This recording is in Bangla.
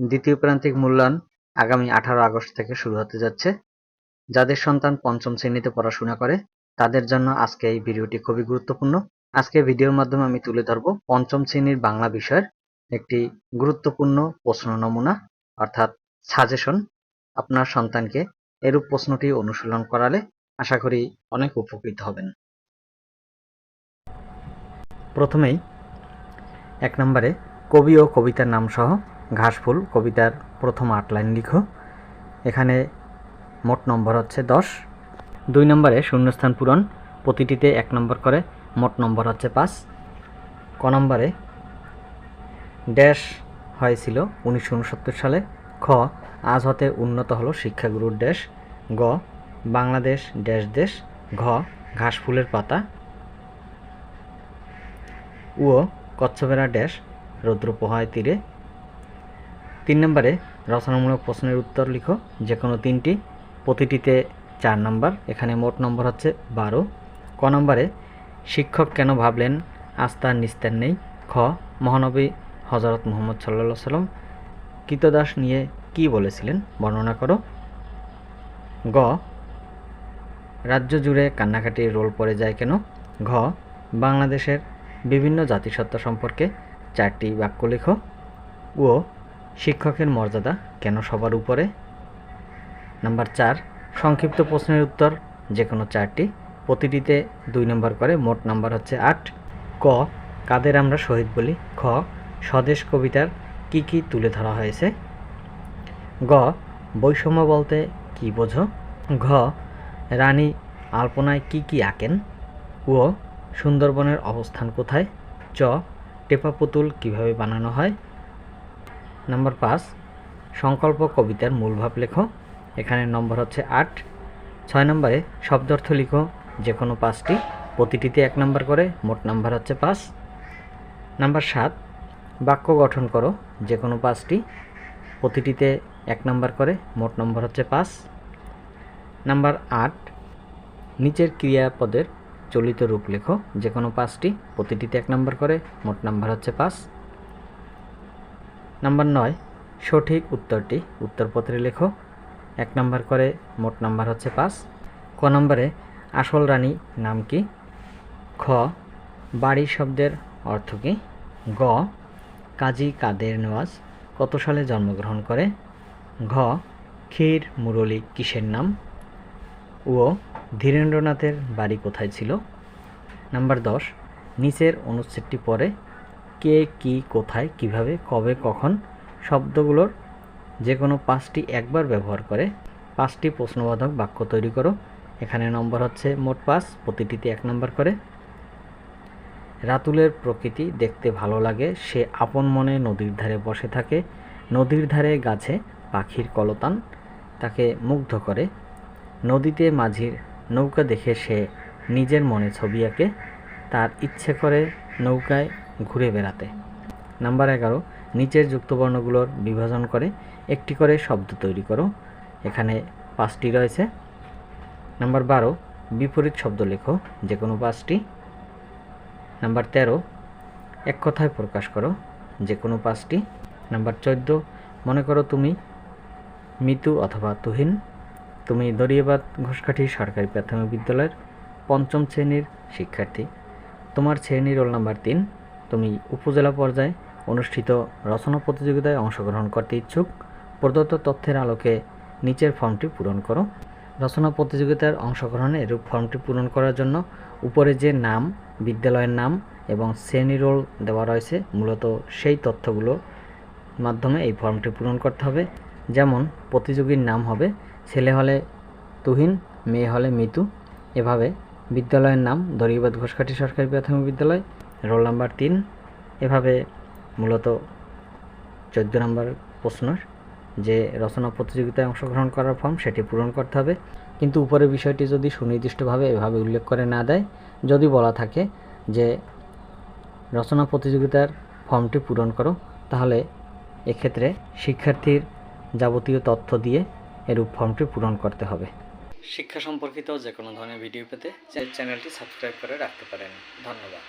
দ্বিতীয় প্রান্তিক মূল্যায়ন আগামী আঠারো আগস্ট থেকে শুরু হতে যাচ্ছে। যাদের সন্তান পঞ্চম শ্রেণীতে পড়াশোনা করে, তাদের জন্য আজকে এই ভিডিওটি খুবই গুরুত্বপূর্ণ। আজকে ভিডিওর মাধ্যমে আমি তুলে ধরব পঞ্চম শ্রেণির বাংলা বিষয়ের একটি গুরুত্বপূর্ণ প্রশ্ন নমুনা, অর্থাৎ সাজেশন। আপনার সন্তানকে এরূপ প্রশ্নটি অনুশীলন করালে আশা করি অনেক উপকৃত হবেন। প্রথমেই এক নম্বরে কবি ও কবিতার নাম সহ ঘাসফুল, কবিতার প্রথম আট লাইন লিখো। এখানে মোট নম্বর হচ্ছে দশ। দুই নম্বরে শূন্যস্থান পূরণ, প্রতিটিতে এক নম্বর করে, মোট নম্বর হচ্ছে পাঁচ। ক নম্বরে ড্যাশ হয়েছিল উনিশশো উনসত্তর সালে। খ, আজ হতে উন্নত হলো শিক্ষাগুরুর দেশ গ, বাংলাদেশ ড্যাশ দেশ। ঘ, ঘাসফুলের পাতা। ও কচ্ছপেরা ড্যাশ রৌদ্র পোহায় তীরে। তিন নম্বরে রচনামূলক প্রশ্নের উত্তর লিখো। যে কোনো তিনটি, প্রতিটিতে চার নম্বর, এখানে মোট নম্বর হচ্ছে বারো। ক নম্বরে, শিক্ষক কেন ভাবলেন আস্থার নিস্তার নেই? খ, মহানবী হজরত মুহম্মদ সাল্লা সাল্লাম কৃতদাস নিয়ে কি বলেছিলেন? বর্ণনা করো। গ, রাজ্য জুড়ে কান্নাকাটির রোল পড়ে যায় কেন? ঘ, বাংলাদেশের বিভিন্ন জাতিসত্তা সম্পর্কে চারটি বাক্য লেখো। ও শিক্ষকের মর্যাদা কেন সবার উপরে? নাম্বার চার, সংক্ষিপ্ত প্রশ্নের উত্তর যে কোনো চারটি। প্রতিটিতে দুই নম্বর করে, মোট নাম্বার হচ্ছে আট। ক, কাদের আমরা শহীদ বলি? খ, স্বদেশ কবিতার কি কি তুলে ধরা হয়েছে? গ, বৈষম্য বলতে কি বোঝো? ঘ, রানী আলপনায় কি কি আঁকেন? ও সুন্দরবনের অবস্থান কোথায়? চ, টেপা পুতুল কীভাবে বানানো হয়? নাম্বার পাঁচ, সংকল্প কবিতার মূল ভাব লেখো। এখানে নম্বর হচ্ছে আট। ছয় নম্বরে শব্দার্থ লিখো, যে কোনো পাঁচটি। প্রতিটিতে এক নম্বর করে, মোট নাম্বার হচ্ছে পাঁচ। নাম্বার সাত, বাক্য গঠন করো, যে কোনো পাঁচটি। প্রতিটিতে এক নম্বর করে, মোট নম্বর হচ্ছে পাঁচ। নাম্বার আট, নিচের ক্রিয়াপদের চলিত রূপ লেখো, যে কোনো পাঁচটি। প্রতিটিতে এক নম্বর করে, মোট নাম্বার হচ্ছে পাঁচ। নাম্বার নয়, সঠিক উত্তরটি উত্তরপত্রে লেখো। এক নম্বর করে মোট নাম্বার হচ্ছে পাঁচ। ক নম্বরে আসল রানী নাম কি? খ, বাড়ি শব্দের অর্থ কী? গ, কাজী কাদের নেওয়াজ কত সালে জন্মগ্রহণ করে? ঘ, ক্ষীর মুরলী কিসের নাম? ও ধীরেন্দ্রনাথের বাড়ি কোথায় ছিল? নাম্বার দশ, নিচের অনুচ্ছেদটি পরে কে, কি, কোথায়, কীভাবে, কবে, কখন শব্দগুলোর যে কোনো পাঁচটি একবার ব্যবহার করে পাঁচটি প্রশ্নবোধক বাক্য তৈরি করো। এখানে নম্বর হচ্ছে মোট পাঁচ, প্রতিটিতে এক নম্বর করে। রাতুলের প্রকৃতি দেখতে ভালো লাগে, সে আপন মনে নদীর ধারে বসে থাকে, নদীর ধারে গাছে পাখির কলতান, তাকে মুগ্ধ করে। নদীতে মাঝির নৌকা দেখে সে নিজের মনে ছবি আঁকে, তার ইচ্ছে করে নৌকায় ঘুরে বেড়াতে। নাম্বার এগারো, নিচের যুক্তবর্ণগুলোর বিভাজন করে একটি করে শব্দ তৈরি করো। এখানে পাঁচটি রয়েছে। নাম্বার বারো, বিপরীত শব্দ লেখো যে কোনো পাঁচটি। নাম্বার তেরো, এক কথায় প্রকাশ করো যে কোনো পাঁচটি। নাম্বার চোদ্দ, মনে করো তুমি মিতু অথবা তুহিন। তুমি দরিয়াবাদ ঘোষকাঠি সরকারি প্রাথমিক বিদ্যালয়ের পঞ্চম শ্রেণির শিক্ষার্থী। তোমার শ্রেণি রোল নাম্বার তিন তুমি উপজেলা পর্যায়ে অনুষ্ঠিত রচনা প্রতিযোগিতায় অংশগ্রহণ করতে ইচ্ছুক। প্রদত্ত তথ্যের আলোকে নিচের ফর্মটি পূরণ করো। রচনা প্রতিযোগিতার অংশগ্রহণে এরূপ ফর্মটি পূরণ করার জন্য উপরে যে নাম, বিদ্যালয়ের নাম এবং শ্রেণি রোল দেওয়া রয়েছে, মূলত সেই তথ্যগুলো মাধ্যমে এই ফর্মটি পূরণ করতে হবে। যেমন, প্রতিযোগীর নাম হবে ছেলে হলে তুহিন, মেয়ে হলে মিতু। এভাবে বিদ্যালয়ের নাম দরিবাদ ঘোষকাঠি সরকারি প্রাথমিক বিদ্যালয় রোল নাম্বার তিন। এভাবে মূলত চোদ্দ নম্বর প্রশ্নের যে রচনা প্রতিযোগিতায় অংশগ্রহণ করার ফর্ম, সেটি পূরণ করতে হবে। কিন্তু উপরের বিষয়টি যদি সুনির্দিষ্টভাবে এভাবে উল্লেখ করে না দেয়, যদি বলা থাকে যে রচনা প্রতিযোগিতার ফর্মটি পূরণ করো, তাহলে এক্ষেত্রে শিক্ষার্থীর যাবতীয় তথ্য দিয়ে এরূপ ফর্মটি পূরণ করতে হবে। শিক্ষা সম্পর্কিত যে কোনো ধরনের ভিডিও পেতে চ্যানেলটি সাবস্ক্রাইব করে রাখতে পারেন। ধন্যবাদ।